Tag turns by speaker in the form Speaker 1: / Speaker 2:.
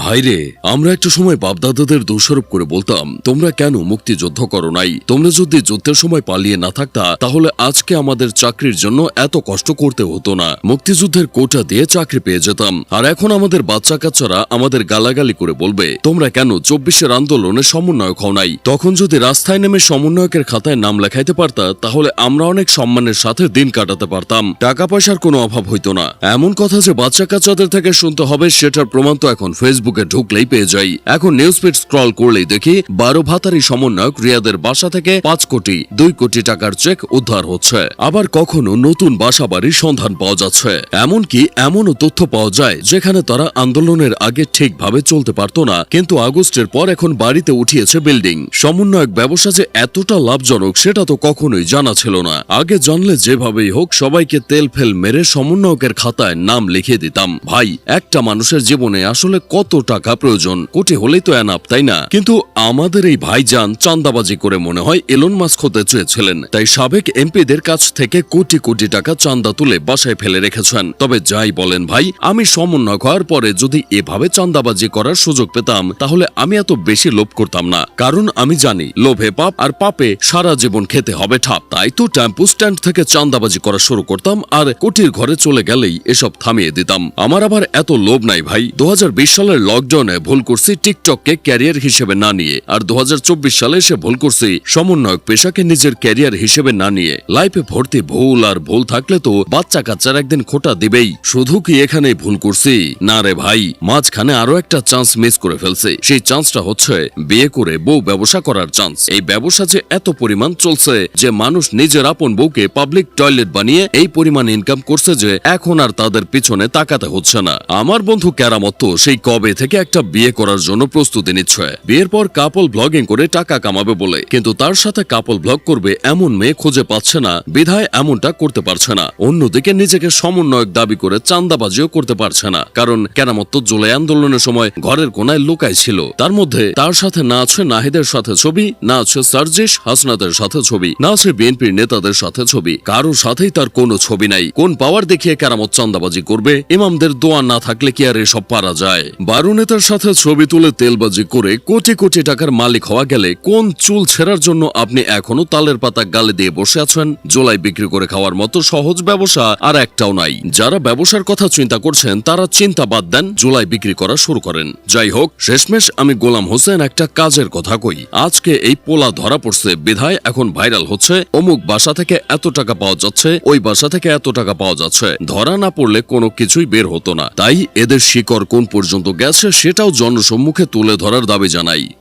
Speaker 1: ভাইরে আমরা একটা সময় বাপদাদাদের দোষারোপ করে বলতাম, তোমরা কেন মুক্তিযুদ্ধ করো নাই? তোমরা যদি যুদ্ধের সময় পালিয়ে না থাকতা, তাহলে আজকে আমাদের চাকরির জন্য এত কষ্ট করতে হতো না। মুক্তিযুদ্ধের কোটা দিয়ে চাকরি পেয়ে যেতাম। আর এখন আমাদের বাচ্চা কাচ্চারা আমাদের গালাগালি করে বলবে, তোমরা কেন চব্বিশের আন্দোলনে সমন্বয়ক হও নাই? তখন যদি রাস্তায় নেমে সমন্বয়কের খাতায় নাম লেখাইতে পারতা, তাহলে আমরা অনেক সম্মানের সাথে দিন কাটাতে পারতাম। টাকা পয়সার কোনো অভাব হইতো না। এমন কথা যে বাচ্চা কাচ্চাদের থেকে শুনতে হবে, সেটার প্রমাণ তো এখন ফেসবুকে ঢুকলেই পেয়ে যাই। এখন নিউজ ফিড স্ক্রল করলেই দেখি, বারো ভাতারি সমন্বয়ক রিয়াদের বাসা থেকে পাঁচ কোটি, দুই কোটি টাকার চেক উদ্ধার হচ্ছে। আবার কখনো নতুন বাসা বাড়ির সন্ধান পাওয়া যাচ্ছে। এমনকি এমনও তথ্য পাওয়া যায়, যেখানে তারা আন্দোলনের আগে ঠিকভাবে চলতে পারতো না, কিন্তু আগস্টের পর এখন বাড়িতে উঠিয়েছে বিল্ডিং সমন্বয়ক ব্যবসা যে এতটা লাভজনক, সেটা তো কখনোই জানা ছিল না। আগে জানলে যেভাবেই হোক, সবাইকে তেল ফেল মেরে সমন্বয়কের খাতায় নাম লিখিয়ে দিতাম। ভাই, একটা মানুষের জীবনে আসলে কত টাকা প্রয়োজন? কোটি হলেই তো এনাপ তাই না? কিন্তু আমাদের এই ভাইজান চান্দাবাজি করে মনে হয় এলন মাস্ক হতে চেয়েছিলেন। তাই সাবেক এমপিদের কাছ থেকে কোটি কোটি টাকা চান্দা তুলে বাসায় ফেলে রেখেছেন। তবে যাই বলেন ভাই, আমি সমন্বয় হওয়ার পরে যদি এভাবে চান্দাবাজি করার সুযোগ পেতাম, তাহলে আমি এত বেশি লোভ করতাম না। কারণ আমি জানি, লোভে পাপ আর পাপে সারা জীবন খেতে হবে ঠাপ। তাই তো টেম্পু স্ট্যান্ড থেকে চান্দাবাজি করা শুরু করতাম আর কোটির ঘরে চলে গেলেই এসব থামিয়ে দিতাম। আমার আবার এত লোভ নাই ভাই। দু সালের লকডাউনে ভুল করছি টিকটককে ক্যারিয়ার হিসেবে না নিয়ে। আর দু সালে এসে ভুল করছি সমন্বয়ক পেশাকে নিজের ক্যারিয়ার হিসেবে না নিয়ে। লাইফে ভর্তি ভুল আর ভুল থাকলে তো বাচ্চা কাচ্চার একদিন খোটা দিবেই। শুধু কি এখানে ভুল করছি? না রে ভাই, মাঝখানে আরও একটা চান্স মিস করে ফেলছে। সেই চান্সটা হচ্ছে বিয়ে করে বউ ব্যবসা করার চান্স এই ব্যবসা যে এত পরিমাণ চলছে, যে মানুষ নিজের আপন বউকে পাবলিক টয়লেট বানিয়ে এই পরিমাণ ইনকাম করছে যে এখন আর তাদের পিছনে তাকাতে হচ্ছে না। আমার বন্ধু ক্যারামত সেই কবে থেকে একটা বিয়ে করার জন্য প্রস্তুতি নিচ্ছে। বিয়ের পর কাপল ব্লগিং করে টাকা কামাবে বলে। কিন্তু তার সাথে কাপল ব্লগ করবে এমন মেয়ে খুঁজে পাচ্ছে না, বিধায় এমনটা করতে পারছে না। অন্যদিকে নিজেকে সমন্বয়ক দাবি করে চান্দাবাজিও করতে পারছে না। কারণ কেরামত তো জুলাই আন্দোলনের সময় ঘরের কোনায় লুকায় ছিল। তার মধ্যে তার সাথে না আছে নাহিদের সাথে ছবি, না আছে সার্জিস হাসনাদের সাথে ছবি, না আছে বিএনপির নেতাদের সাথে ছবি। কারোর সাথেই তার কোনো ছবি নাই। কোন পাওয়ার দেখিয়ে কেরামত চান্দাবাজি করবে? ইমামদের দোয়া না থাকলে কি আর এসব পারা যায়? বারো নেতার সাথে ছবি তুলে তেলবাজি করে কোটি কোটি টাকার মালিক হওয়া গেলে কোন চুল ছেঁড়ার জন্য আপনি এখনও তালের পাতা গালে দিয়ে বসে আছেন? জোলাই বিক্রি করে খাওয়ার মতো সহজ ব্যবসা আর একটাও নাই। যারা ব্যবসার কথা চিন্তা করছেন, তারা চিন্তা বাদ দেন, জোলাই বিক্রি করা শুরু করেন। যাই হোক, শেষমেশ আমি গোলাম হোসেন একটা কাজের কথা কই। আজকে এই পোলা ধরা পড়ছে, বিধায় এখন ভাইরাল হচ্ছে। অমুক বাসা থেকে এত টাকা পাওয়া যাচ্ছে, ওই বাসা থেকে এত টাকা পাওয়া যাচ্ছে। ধরা না পড়লে কোনো কিছুই বের হতো না। তাই এদের শিকড় কোন পর্যন্ত গেছে সেটাও জনসম্মুখে তুলে ধরার দাবি জানাই।